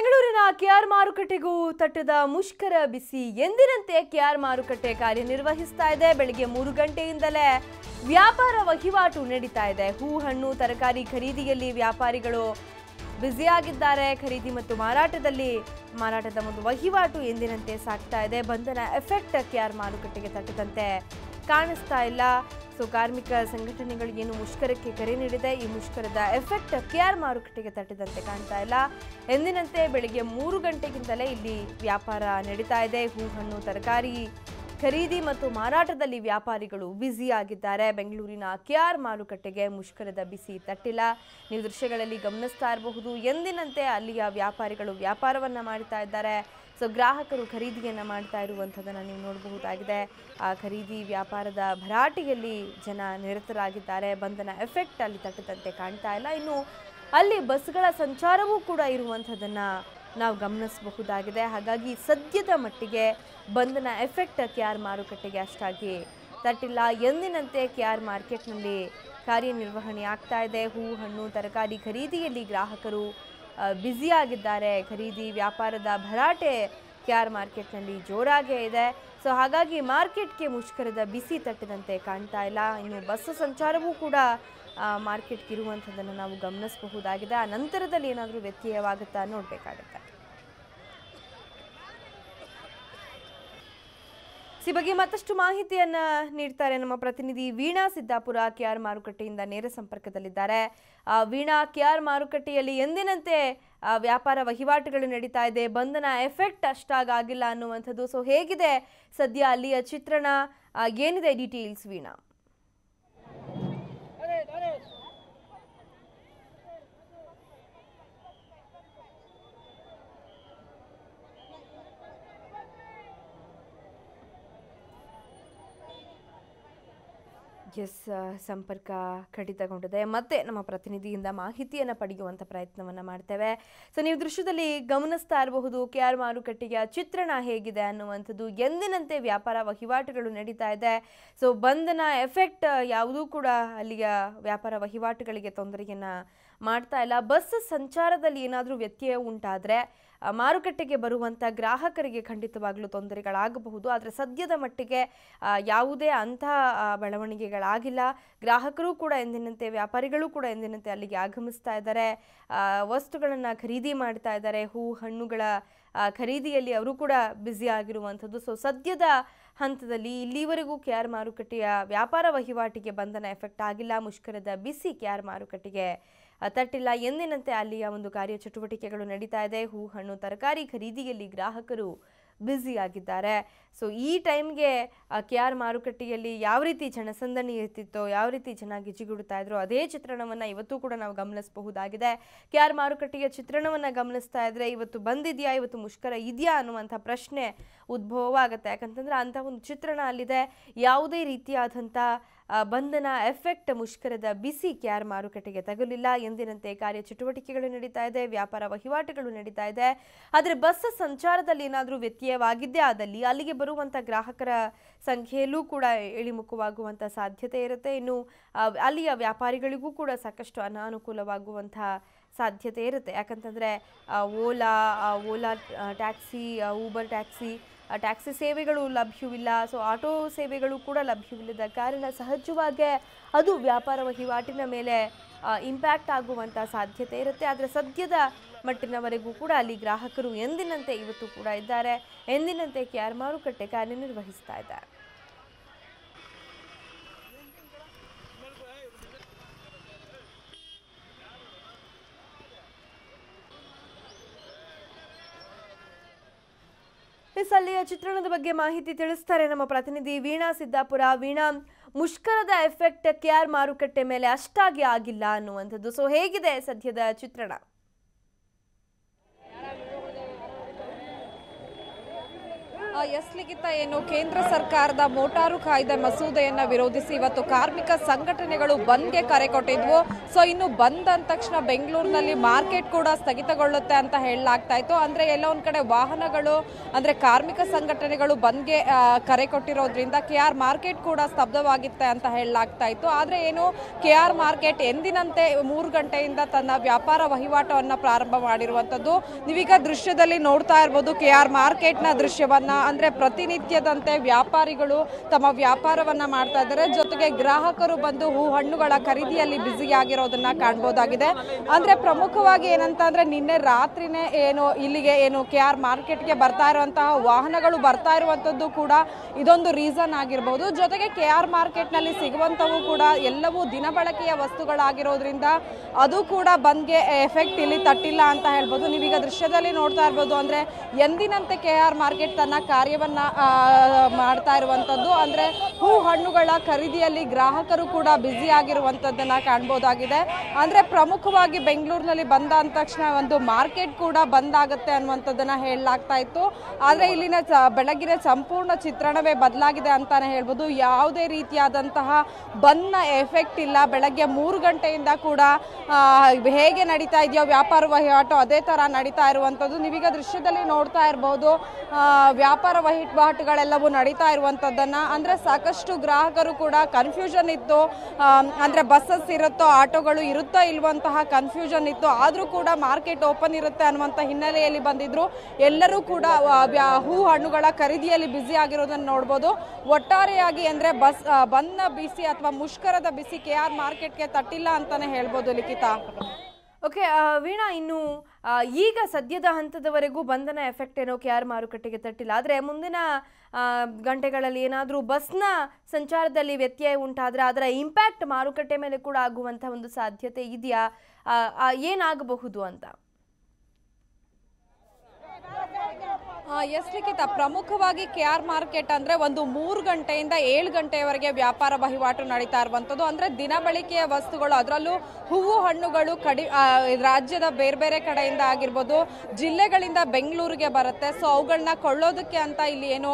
ಬೆಂಗಳೂರಿನ ಕೆಆರ್ ಮಾರುಕಟ್ಟೆಗೂ ತಟ್ಟದ ಮುಷ್ಕರ ಬಿಸಿ ಎಂದಿನಂತೆ ಕೆಆರ್ ಮಾರುಕಟ್ಟೆ ಕಾರ್ಯನಿರ್ವಹಿಸ್ತಾ ಇದೆ. ಬೆಳಗ್ಗೆ ಮೂರು ಗಂಟೆಯಿಂದಲೇ ವ್ಯಾಪಾರ ವಹಿವಾಟು ನಡೀತಾ ಇದೆ. ಹೂ ಹಣ್ಣು ತರಕಾರಿ ಖರೀದಿಯಲ್ಲಿ ವ್ಯಾಪಾರಿಗಳು ಬ್ಯುಸಿಯಾಗಿದ್ದಾರೆ. ಖರೀದಿ ಮತ್ತು ಮಾರಾಟದಲ್ಲಿ ಮಾರಾಟದ ಒಂದು ವಹಿವಾಟು ಎಂದಿನಂತೆ ಸಾಗ್ತಾ ಇದೆ. ಬಂಧನ ಎಫೆಕ್ಟ್ ಕೆಆರ್ ಮಾರುಕಟ್ಟೆಗೆ ತಟ್ಟದಂತೆ ಕಾಣಿಸ್ತಾ ಇಲ್ಲ. ಸೊ ಕಾರ್ಮಿಕ ಸಂಘಟನೆಗಳು ಏನು ಮುಷ್ಕರಕ್ಕೆ ಕರೆ ನೀಡಿದೆ, ಈ ಮುಷ್ಕರದ ಎಫೆಕ್ಟ್ ಕೆಆರ್ ಮಾರುಕಟ್ಟೆಗೆ ತಟ್ಟಿದಂತೆ ಕಾಣ್ತಾ ಇಲ್ಲ. ಎಂದಿನಂತೆ ಬೆಳಿಗ್ಗೆ ಮೂರು ಗಂಟೆಗಿಂತಲೇ ಇಲ್ಲಿ ವ್ಯಾಪಾರ ನಡೀತಾ ಇದೆ. ಹೂ ಹಣ್ಣು ತರಕಾರಿ ಖರೀದಿ ಮತ್ತು ಮಾರಾಟದಲ್ಲಿ ವ್ಯಾಪಾರಿಗಳು ಬ್ಯುಸಿ ಆಗಿದ್ದಾರೆ. ಬೆಂಗಳೂರಿನ ಕೆಆರ್ ಮಾರುಕಟ್ಟೆಗೆ ಮುಷ್ಕರದ ಬಿಸಿ ತಟ್ಟಿಲ್ಲ. ನೀವು ದೃಶ್ಯಗಳಲ್ಲಿ ಗಮನಿಸ್ತಾ ಇರಬಹುದು. ಎಂದಿನಂತೆ ಅಲ್ಲಿಯ ವ್ಯಾಪಾರಿಗಳು ವ್ಯಾಪಾರವನ್ನು ಮಾಡ್ತಾ ಇದ್ದಾರೆ. ಸೊ ಗ್ರಾಹಕರು ಖರೀದಿಯನ್ನು ಮಾಡ್ತಾ ಇರುವಂಥದ್ದನ್ನು ನೀವು ನೋಡಬಹುದಾಗಿದೆ. ಆ ಖರೀದಿ ವ್ಯಾಪಾರದ ಭರಾಟೆಯಲ್ಲಿ ಜನ ನಿರತರಾಗಿದ್ದಾರೆ. ಬಂಧನ ಎಫೆಕ್ಟ್ ಅಲ್ಲಿ ತಟ್ಟದಂತೆ ಕಾಣ್ತಾ ಇಲ್ಲ. ಇನ್ನು ಅಲ್ಲಿ ಬಸ್ಗಳ ಸಂಚಾರವೂ ಕೂಡ ಇರುವಂಥದ್ದನ್ನು ನಾವು ಗಮನಿಸಬಹುದಾಗಿದೆ. ಹಾಗಾಗಿ ಸದ್ಯದ ಮಟ್ಟಿಗೆ ಬಂಧನ ಎಫೆಕ್ಟ್ ಕೆ ಆರ್ ಮಾರುಕಟ್ಟೆಗೆ ಅಷ್ಟಾಗಿ ತಟ್ಟಿಲ್ಲ. ಎಂದಿನಂತೆ ಕೆ ಆರ್ ಮಾರ್ಕೆಟ್ನಲ್ಲಿ ಕಾರ್ಯನಿರ್ವಹಣೆ ಆಗ್ತಾ ಇದೆ. ಹೂ ಹಣ್ಣು, ತರಕಾರಿ ಖರೀದಿಯಲ್ಲಿ ಗ್ರಾಹಕರು ಬ್ಯುಸಿಯಾಗಿದ್ದಾರೆ ಖರೀದಿ ವ್ಯಾಪಾರದ ಭರಾಟೆ ಕೆ ಆರ್ ಮಾರ್ಕೆಟ್ನಲ್ಲಿ ಜೋರಾಗೇ ಇದೆ. ಸೊ ಹಾಗಾಗಿ ಮಾರ್ಕೆಟ್ಗೆ ಮುಷ್ಕರದ ಬಿಸಿ ತಟ್ಟಿದಂತೆ ಕಾಣ್ತಾ ಇಲ್ಲ. ಇನ್ನು ಬಸ್ ಸಂಚಾರವೂ ಕೂಡ ಮಾರ್ಕೆಟ್ಗಿರುವಂಥದ್ದನ್ನು ನಾವು ಗಮನಿಸಬಹುದಾಗಿದೆ. ಆ ನಂತರದಲ್ಲಿ ಏನಾದರೂ ವ್ಯತ್ಯಯವಾಗುತ್ತಾ ನೋಡಬೇಕಾಗುತ್ತೆ. ಈ ಬಗ್ಗೆ ಮತ್ತಷ್ಟು ಮಾಹಿತಿಯನ್ನ ನೀಡ್ತಾರೆ ನಮ್ಮ ಪ್ರತಿನಿಧಿ ವೀಣಾ ಸಿದ್ದಾಪುರ ಕೆಆರ್ ಮಾರುಕಟ್ಟೆಯಿಂದ ನೇರ ಸಂಪರ್ಕದಲ್ಲಿದ್ದಾರೆ. ವೀಣಾ ಕೆಆರ್ ಮಾರುಕಟ್ಟೆಯಲ್ಲಿ ಎಂದಿನಂತೆ ವ್ಯಾಪಾರ ವಹಿವಾಟುಗಳು ನಡೀತಾ ಇದೆ. ಬಂಧನ ಎಫೆಕ್ಟ್ ಅಷ್ಟಾಗಿಲ್ಲ ಅನ್ನುವಂಥದ್ದು. ಸೊ ಹೇಗಿದೆ ಸದ್ಯ ಅಲ್ಲಿಯ ಚಿತ್ರಣ? ಏನಿದೆ ಡೀಟೇಲ್ಸ್ ವೀಣಾ? ಎಸ್ ಸಂಪರ್ಕ ಕಡಿತಗೊಂಡಿದೆ ಮತ್ತೆ ನಮ್ಮ ಪ್ರತಿನಿಧಿಯಿಂದ ಮಾಹಿತಿಯನ್ನು ಪಡೆಯುವಂಥ ಪ್ರಯತ್ನವನ್ನು ಮಾಡ್ತೇವೆ. ಸೊ ನೀವು ದೃಶ್ಯದಲ್ಲಿ ಗಮನಿಸ್ತಾ ಇರಬಹುದು ಕೆ ಆರ್ ಮಾರುಕಟ್ಟೆಯ ಚಿತ್ರಣ ಹೇಗಿದೆ ಅನ್ನುವಂಥದ್ದು. ಎಂದಿನಂತೆ ವ್ಯಾಪಾರ ವಹಿವಾಟುಗಳು ನಡೀತಾ ಇದೆ. ಸೊ ಬಂಧನ ಎಫೆಕ್ಟ್ ಯಾವುದೂ ಕೂಡ ಅಲ್ಲಿಯ ವ್ಯಾಪಾರ ವಹಿವಾಟುಗಳಿಗೆ ತೊಂದರೆಯನ್ನು ಮಾಡ್ತಾ ಇಲ್ಲ. ಬಸ್ ಸಂಚಾರದಲ್ಲಿ ಏನಾದರೂ ವ್ಯತ್ಯಯ ಉಂಟಾದರೆ ಮಾರುಕಟ್ಟೆಗೆ ಬರುವಂಥ ಗ್ರಾಹಕರಿಗೆ ಖಂಡಿತವಾಗಲೂ ತೊಂದರೆಗಳಾಗಬಹುದು. ಆದರೆ ಸದ್ಯದ ಮಟ್ಟಿಗೆ ಯಾವುದೇ ಅಂಥ ಬೆಳವಣಿಗೆಗಳಾಗಿಲ್ಲ. ಗ್ರಾಹಕರು ಕೂಡ ಎಂದಿನಂತೆ, ವ್ಯಾಪಾರಿಗಳು ಕೂಡ ಎಂದಿನಂತೆ ಅಲ್ಲಿಗೆ ಆಗಮಿಸ್ತಾ ಇದ್ದಾರೆ. ವಸ್ತುಗಳನ್ನು ಖರೀದಿ ಮಾಡ್ತಾ ಇದ್ದಾರೆ. ಹೂ, ಹಣ್ಣುಗಳ ಖರೀದಿಯಲ್ಲಿ ಅವರು ಕೂಡ ಬ್ಯುಸಿ ಆಗಿರುವಂಥದ್ದು. ಸೊ ಸದ್ಯದ ಹಂತದಲ್ಲಿ ಇಲ್ಲಿವರೆಗೂ ಕೆ ಆರ್ ಮಾರುಕಟ್ಟೆಯ ವ್ಯಾಪಾರ ವಹಿವಾಟಿಗೆ ಬಂಧನ ಎಫೆಕ್ಟ್ ಆಗಿಲ್ಲ. ಮುಷ್ಕರದ ಬಿಸಿ ಕೆ ಆರ್ ಮಾರುಕಟ್ಟೆಗೆ ತಟ್ಟಿಲ್ಲ. ಎಂದಿನಂತೆ ಅಲ್ಲಿಯ ಒಂದು ಕಾರ್ಯ ಚಟುವಟಿಕೆಗಳು ನಡೀತಾ ಇದೆ. ಹೂ ಹಣ್ಣು ತರಕಾರಿ ಖರೀದಿಯಲ್ಲಿ ಗ್ರಾಹಕರು ಬ್ಯುಸಿ ಆಗಿದ್ದಾರೆ ಸೊ ಈ ಟೈಮ್ಗೆ ಕೆ ಆರ್ ಮಾರುಕಟ್ಟೆಯಲ್ಲಿ ಯಾವ ರೀತಿ ಜನಸಂದಣಿ ಇರ್ತಿತ್ತೋ ಯಾವ ರೀತಿ ಜನ ಗಿಜಿಗುಡ್ತಾ ಇದ್ರು, ಅದೇ ಚಿತ್ರಣವನ್ನು ಇವತ್ತು ಕೂಡ ನಾವು ಗಮನಿಸಬಹುದಾಗಿದೆ. ಕೆ ಆರ್ ಮಾರುಕಟ್ಟೆಯ ಚಿತ್ರಣವನ್ನು ಗಮನಿಸ್ತಾ ಇದ್ರೆ, ಇವತ್ತು ಬಂದಿದೆಯಾ? ಇವತ್ತು ಮುಷ್ಕರ ಇದೆಯಾ? ಅನ್ನುವಂಥ ಪ್ರಶ್ನೆ ಉದ್ಭವವಾಗುತ್ತೆ. ಯಾಕಂತಂದ್ರೆ, ಅಂಥ ಒಂದು ಚಿತ್ರಣ ಅಲ್ಲಿದೆ. ಯಾವುದೇ ರೀತಿಯಾದಂಥ ಬಂಧನ ಎಫೆಕ್ಟ್ ಮುಷ್ಕರದ ಬಿಸಿ ಕ್ಯಾರ್ ಮಾರುಕಟ್ಟೆಗೆ ತಗಲಿಲ್ಲ. ಎಂದಿನಂತೆ ಕಾರ್ಯಚಟುವಟಿಕೆಗಳು ನಡೀತಾ ಇದೆ, ವ್ಯಾಪಾರ ವಹಿವಾಟುಗಳು ನಡೀತಾ ಇದೆ. ಆದರೆ ಬಸ್ ಸಂಚಾರದಲ್ಲಿ ಏನಾದರೂ ವ್ಯತ್ಯಯವಾಗಿದ್ದೇ ಆದಲ್ಲಿ ಅಲ್ಲಿಗೆ ಬರುವಂಥ ಗ್ರಾಹಕರ ಸಂಖ್ಯೆಯಲ್ಲೂ ಕೂಡ ಇಳಿಮುಖವಾಗುವಂಥ ಸಾಧ್ಯತೆ ಇರುತ್ತೆ. ಇನ್ನು ಅಲ್ಲಿಯ ವ್ಯಾಪಾರಿಗಳಿಗೂ ಕೂಡ ಸಾಕಷ್ಟು ಅನಾನುಕೂಲವಾಗುವಂಥ ಸಾಧ್ಯತೆ ಇರುತ್ತೆ. ಯಾಕಂತಂದರೆ Ola Ola taxi Uber taxi taxi ಸೇವೆಗಳು ಲಭ್ಯವಿಲ್ಲ ಸೊ ಆಟೋ ಸೇವೆಗಳು ಕೂಡ ಲಭ್ಯವಿಲ್ಲದ ಕಾರಣ ಸಹಜವಾಗಿ ಅದು ವ್ಯಾಪಾರ ವಹಿವಾಟಿನ ಮೇಲೆ ಇಂಪ್ಯಾಕ್ಟ್ ಆಗುವಂಥ ಸಾಧ್ಯತೆ ಇರುತ್ತೆ. ಆದರೆ ಸದ್ಯದ ಮಟ್ಟಿನವರೆಗೂ ಕೂಡ ಅಲ್ಲಿ ಗ್ರಾಹಕರು ಎಂದಿನಂತೆ ಇವತ್ತು ಕೂಡ ಇದ್ದಾರೆ. ಎಂದಿನಂತೆ ಕೆ ಆರ್ ಮಾರುಕಟ್ಟೆ ಕಾರ್ಯನಿರ್ವಹಿಸ್ತಾ ಇದ್ದಾರೆ. ಎಸ್ ಅಲ್ಲಿಯ ಚಿತ್ರಣದ ಬಗ್ಗೆ ಮಾಹಿತಿ ತಿಳಿಸ್ತಾರೆ. ನಮ್ಮ ಪ್ರತಿನಿಧಿ ವೀಣಾ ಸಿದ್ದಾಪುರ. ವೀಣಾ, ಮುಷ್ಕರದ ಎಫೆಕ್ಟ್ ಕೆ ಆರ್ ಮಾರುಕಟ್ಟೆ ಮೇಲೆ ಅಷ್ಟಾಗಿ ಆಗಿಲ್ಲ ಅನ್ನುವಂಥದ್ದು. ಸೊ ಹೇಗಿದೆ ಸದ್ಯದ ಚಿತ್ರಣ? ಆ, ಆ, ಎಸ್ ಲಿಖಿತ ಏನು ಕೇಂದ್ರ ಸರ್ಕಾರದ ಮೋಟಾರು ಕಾಯ್ದೆ ಮಸೂದೆಯನ್ನ ವಿರೋಧಿಸಿ ಇವತ್ತು ಕಾರ್ಮಿಕ ಸಂಘಟನೆಗಳು ಬಂದ್ಗೆ ಕರೆ ಕೊಟ್ಟಿದ್ವು. ಸೊ ಇನ್ನು ಬಂದ್ ಅಂದ ತಕ್ಷಣ ಬೆಂಗಳೂರಿನಲ್ಲಿ ಮಾರ್ಕೆಟ್ ಕೂಡ ಸ್ಥಗಿತಗೊಳ್ಳುತ್ತೆ ಅಂತ ಹೇಳಲಾಗ್ತಾ ಇತ್ತು. ಅಂದ್ರೆ ಎಲ್ಲ ಒಂದ್ ಕಡೆ ವಾಹನಗಳು ಅಂದ್ರೆ ಕಾರ್ಮಿಕ ಸಂಘಟನೆಗಳು ಬಂದ್ಗೆ ಕರೆ ಕೊಟ್ಟಿರೋದ್ರಿಂದ ಕೆ ಆರ್ ಮಾರ್ಕೆಟ್ ಕೂಡ ಸ್ತಬ್ಧವಾಗಿತ್ತೆ ಅಂತ ಹೇಳಲಾಗ್ತಾ ಇತ್ತು. ಆದ್ರೆ ಏನು ಕೆ ಆರ್ ಮಾರ್ಕೆಟ್ ಎಂದಿನಂತೆ ಮೂರು ಗಂಟೆಯಿಂದ ತನ್ನ ವ್ಯಾಪಾರ ವಹಿವಾಟವನ್ನ ಪ್ರಾರಂಭ ಮಾಡಿರುವಂತದ್ದು. ನೀವೀಗ ದೃಶ್ಯದಲ್ಲಿ ನೋಡ್ತಾ ಇರ್ಬೋದು ಕೆ ಆರ್ ಮಾರ್ಕೆಟ್ನ ದೃಶ್ಯವನ್ನ. ಅಂದ್ರೆ ಪ್ರತಿನಿತ್ಯದಂತೆ ವ್ಯಾಪಾರಿಗಳು ತಮ್ಮ ವ್ಯಾಪಾರವನ್ನು ಮಾಡ್ತಾ ಇದ್ದಾರೆ. ಜೊತೆಗೆ ಗ್ರಾಹಕರು ಬಂದು ಹೂ ಹಣ್ಣುಗಳ ಖರೀದಿಯಲ್ಲಿ ಬ್ಯುಸಿ ಆಗಿರೋದನ್ನ ಕಾಣ್ಬೋದಾಗಿದೆ. ಅಂದ್ರೆ ಪ್ರಮುಖವಾಗಿ ಏನಂತ ಅಂದರೆ ನಿನ್ನೆ ರಾತ್ರಿನೇ ಏನು ಇಲ್ಲಿಗೆ ಏನು ಕೆ ಆರ್ ಮಾರ್ಕೆಟ್ಗೆ ಬರ್ತಾ ಇರುವಂತಹ ವಾಹನಗಳು ಬರ್ತಾ ಇರುವಂಥದ್ದು ಕೂಡ ಇದೊಂದು ರೀಸನ್ ಆಗಿರ್ಬೋದು. ಜೊತೆಗೆ ಕೆ ಆರ್ ಮಾರ್ಕೆಟ್ನಲ್ಲಿ ಸಿಗುವಂಥವು ಕೂಡ ಎಲ್ಲವೂ ದಿನಬಳಕೆಯ ವಸ್ತುಗಳಾಗಿರೋದ್ರಿಂದ ಅದು ಕೂಡ ಬಂದ್ಗೆ ಎಫೆಕ್ಟ್ ಇಲ್ಲಿ ತಟ್ಟಿಲ್ಲ ಅಂತ ಹೇಳ್ಬೋದು. ನೀವೀಗ ದೃಶ್ಯದಲ್ಲಿ ನೋಡ್ತಾ ಇರ್ಬೋದು ಅಂದ್ರೆ ಎಂದಿನಂತೆ ಕೆ ಆರ್ ಮಾರ್ಕೆಟ್ ತನ್ನ ಕಾರ್ಯವನ್ನ ಮಾಡ್ತಾ ಇರುವಂಥದ್ದು ಅಂದ್ರೆ ಹೂ ಹಣ್ಣುಗಳ ಖರೀದಿಯಲ್ಲಿ ಗ್ರಾಹಕರು ಕೂಡ ಬ್ಯುಸಿ ಆಗಿರುವಂತದ್ದನ್ನ ಕಾಣ್ಬೋದಾಗಿದೆ. ಅಂದ್ರೆ ಪ್ರಮುಖವಾಗಿ ಬೆಂಗಳೂರಿನಲ್ಲಿ ಬಂದ ಅಂದ ತಕ್ಷಣ ಒಂದು ಮಾರ್ಕೆಟ್ ಕೂಡ ಬಂದ್ ಆಗುತ್ತೆ ಅನ್ನುವಂಥದ್ದನ್ನು ಹೇಳಲಾಗ್ತಾ ಇತ್ತು. ಆದರೆ ಇಲ್ಲಿನ ಬೆಳಗಿನ ಸಂಪೂರ್ಣ ಚಿತ್ರಣವೇ ಬದಲಾಗಿದೆ ಅಂತಾನೆ ಹೇಳ್ಬೋದು. ಯಾವುದೇ ರೀತಿಯಾದಂತಹ ಬಂದ್ನ ಎಫೆಕ್ಟ್ ಇಲ್ಲ. ಬೆಳಗ್ಗೆ ಮೂರು ಗಂಟೆಯಿಂದ ಕೂಡ ಹೇಗೆ ನಡೀತಾ ಇದೆಯೋ, ವ್ಯಾಪಾರ ವಹಿವಾಟು ಅದೇ ತರ ನಡೀತಾ ಇರುವಂತದ್ದು. ನೀವೀಗ ದೃಶ್ಯದಲ್ಲಿ ನೋಡ್ತಾ ಇರಬಹುದು ವ್ಯಾಪಾರ ವಹಿವಾಟುಗಳೆಲ್ಲವೂ ನಡೀತಾ ಇರುವಂಥದ್ದನ್ನು ಅಂದರೆ ಸಾಕಷ್ಟು ಗ್ರಾಹಕರು ಕೂಡ ಕನ್ಫ್ಯೂಷನ್ ಇತ್ತು. ಅಂದರೆ ಬಸ್ಸಸ್ ಇರುತ್ತೋ, ಆಟೋಗಳು ಇರುತ್ತೋ ಇಲ್ವಂತಹ ಕನ್ಫ್ಯೂಷನ್ ಇತ್ತು. ಆದರೂ ಕೂಡ ಮಾರ್ಕೆಟ್ ಓಪನ್ ಇರುತ್ತೆ ಅನ್ನುವಂಥ ಹಿನ್ನೆಲೆಯಲ್ಲಿ ಬಂದಿದ್ರು. ಎಲ್ಲರೂ ಕೂಡ ಹೂ ಹಣ್ಣುಗಳ ಖರೀದಿಯಲ್ಲಿ ಬ್ಯುಸಿ ಆಗಿರೋದನ್ನು ನೋಡ್ಬೋದು. ಒಟ್ಟಾರೆಯಾಗಿ ಅಂದರೆ ಬಸ್ ಬಂದ ಬಿಸಿ ಅಥವಾ ಮುಷ್ಕರದ ಬಿಸಿ ಕೆ ಆರ್ ಮಾರ್ಕೆಟ್ಗೆ ತಟ್ಟಿಲ್ಲ ಅಂತಾನೆ ಹೇಳ್ಬೋದು, ಲಿಖಿತ. ಓಕೆ ವೀಣಾ, ಇನ್ನು ಈಗ ಸದ್ಯದ ಹಂತದವರೆಗೂ ಬಂಧನ ಎಫೆಕ್ಟ್ ಏನೋ ಕೆ ಆರ್ ಮಾರುಕಟ್ಟೆಗೆ ತಟ್ಟಿಲ್ಲ. ಆದರೆ ಮುಂದಿನ ಗಂಟೆಗಳಲ್ಲಿ ಏನಾದರೂ ಬಸ್ನ ಸಂಚಾರದಲ್ಲಿ ವ್ಯತ್ಯಯ ಉಂಟಾದರೆ ಅದರ ಇಂಪ್ಯಾಕ್ಟ್ ಮಾರುಕಟ್ಟೆ ಮೇಲೆ ಕೂಡ ಆಗುವಂಥ ಒಂದು ಸಾಧ್ಯತೆ ಇದೆಯಾ? ಏನಾಗಬಹುದು ಅಂತ ಆ, ಎಸ್ ಲಿಖಿತ ಪ್ರಮುಖವಾಗಿ ಕೆ ಆರ್ ಮಾರ್ಕೆಟ್ ಅಂದ್ರೆ ಒಂದು ಮೂರು ಗಂಟೆಯಿಂದ ಏಳು ಗಂಟೆಯವರೆಗೆ ವ್ಯಾಪಾರ ವಹಿವಾಟು ನಡೀತಾ ಇರುವಂತದ್ದು ಅಂದ್ರೆ ದಿನಬಳಕೆಯ ವಸ್ತುಗಳು, ಅದರಲ್ಲೂ ಹೂವು, ಹಣ್ಣುಗಳು ಕಡಿ ರಾಜ್ಯದ ಬೇರೆ ಬೇರೆ ಕಡೆಯಿಂದ ಆಗಿರ್ಬೋದು, ಜಿಲ್ಲೆಗಳಿಂದ ಬೆಂಗಳೂರಿಗೆ ಬರುತ್ತೆ. ಸೊ ಅವುಗಳನ್ನ ಕೊಳ್ಳೋದಕ್ಕೆ ಅಂತ ಇಲ್ಲಿ ಏನು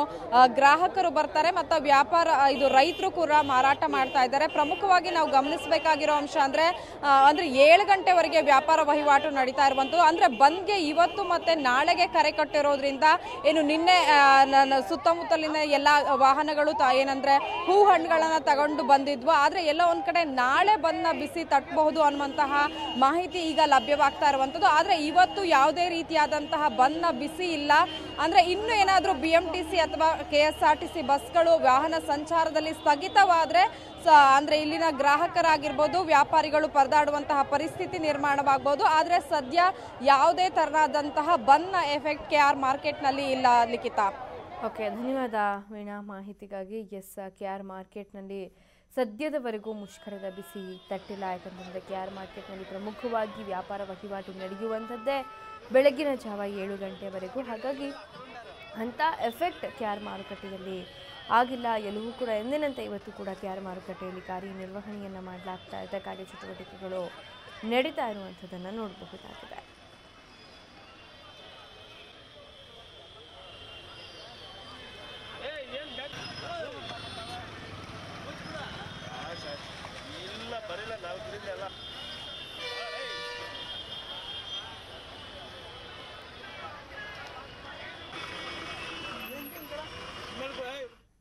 ಗ್ರಾಹಕರು ಬರ್ತಾರೆ ಮತ್ತು ವ್ಯಾಪಾರ ಇದು ರೈತರು ಕೂಡ ಮಾರಾಟ ಮಾಡ್ತಾ ಇದ್ದಾರೆ. ಪ್ರಮುಖವಾಗಿ ನಾವು ಗಮನಿಸಬೇಕಾಗಿರೋ ಅಂಶ ಅಂದ್ರೆ ಅಂದರೆ ಏಳು ಗಂಟೆವರೆಗೆ ವ್ಯಾಪಾರ ವಹಿವಾಟು ನಡೀತಾ ಇರುವಂತದ್ದು ಅಂದ್ರೆ ಬಂದ್ಗೆ ಇವತ್ತು ಮತ್ತೆ ನಾಳೆಗೆ ಕರೆ ಕೊಟ್ಟಿರೋದ್ರಿಂದ ಏನು ನಿನ್ನೆ ಸುತ್ತಮುತ್ತಲಿನ ಎಲ್ಲ ವಾಹನಗಳು ತ- ಏನಂದ್ರೆ ಹೂ ಹಣ್ಣುಗಳನ್ನ ತಗೊಂಡು ಬಂದಿದ್ವು. ಆದ್ರೆ ಎಲ್ಲ ಒಂದ್ ಕಡೆ ನಾಳೆ ಬಂದ ಬಿಸಿ ತಟ್ಟಬಹುದು ಅನ್ನುವಂತಹ ಮಾಹಿತಿ ಈಗ ಲಭ್ಯವಾಗ್ತಾ ಇರುವಂತದ್ದು. ಆದ್ರೆ ಇವತ್ತು ಯಾವುದೇ ರೀತಿಯಾದಂತಹ ಬಂದ ಬಿಸಿ ಇಲ್ಲ. ಅಂದ್ರೆ ಇನ್ನು ಏನಾದರೂ ಬಿ ಎಂ ಟಿ ಸಿ ಅಥವಾ K S R T C ಬಸ್ಗಳು ವಾಹನ ಸಂಚಾರದಲ್ಲಿ ಸ್ಥಗಿತವಾದರೆ ಅಂದ್ರೆ ಇಲ್ಲಿನ ಗ್ರಾಹಕರಾಗಿರ್ಬೋದು, ವ್ಯಾಪಾರಿಗಳು ಪರದಾಡುವಂತಹ ಪರಿಸ್ಥಿತಿ ನಿರ್ಮಾಣವಾಗಬಹುದು ಆದರೆ ಸದ್ಯ ಯಾವುದೇ ತರನಾದಂತಹ ಬಂದ್ನ ಎಫೆಕ್ಟ್ ಕೆ ಆರ್ ಮಾರ್ಕೆಟ್ನಲ್ಲಿ ಇಲ್ಲ ಲಿಖಿತ. ಓಕೆ, ಧನ್ಯವಾದ ವೀಣಾ ಮಾಹಿತಿಗಾಗಿ. ಎಸ್ ಕೆ ಆರ್ ಮಾರ್ಕೆಟ್ನಲ್ಲಿ ಸದ್ಯದವರೆಗೂ ಮುಷ್ಕರದ ಬಿಸಿ ತಟ್ಟಿಲ್ಲ. ಯಾಕಂತಂದರೆ ಕೆ ಆರ್ ಮಾರ್ಕೆಟ್ನಲ್ಲಿ ಪ್ರಮುಖವಾಗಿ ವ್ಯಾಪಾರ ವಹಿವಾಟು ನಡೆಯುವಂಥದ್ದೇ ಬೆಳಗಿನ ಜಾವ ಏಳು ಗಂಟೆವರೆಗೂ. ಹಾಗಾಗಿ ಅಂಥ ಎಫೆಕ್ಟ್ ಕ್ಯಾರ್ ಮಾರುಕಟ್ಟೆಯಲ್ಲಿ ಆಗಿಲ್ಲ. ಎಲ್ಲವೂ ಕೂಡ ಎಂದಿನಂತೆ ಇವತ್ತು ಕೂಡ ಕ್ಯಾರ್ ಮಾರುಕಟ್ಟೆಯಲ್ಲಿ ಕಾರ್ಯನಿರ್ವಹಣೆಯನ್ನು ಮಾಡಲಾಗ್ತಾ ಇದೆ ಕಾರ್ಯಚಟುವಟಿಕೆಗಳು ನಡೀತಾ ಇರುವಂಥದ್ದನ್ನು ನೋಡಬಹುದಾಗಿದೆ.